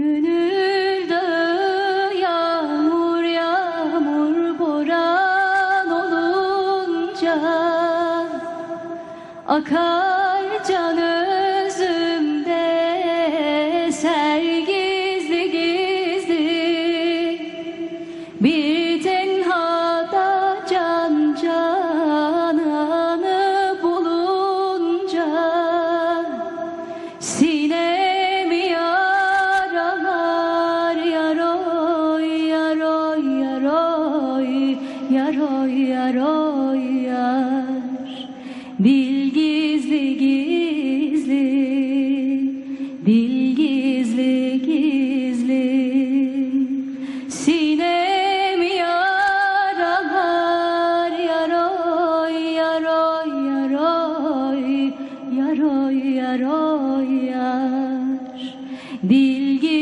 Gönülde yağmur yağmur boran olunca Akar can özümde ser gizli gizli. Bir tenhada can cananı bulunca Sil yar oy yar oy yar. Dil gizli gizli. Dil gizli gizli. Sinem yaralar yar oy yar oy yar oy. Yar oy yar oy yar. Dil gizli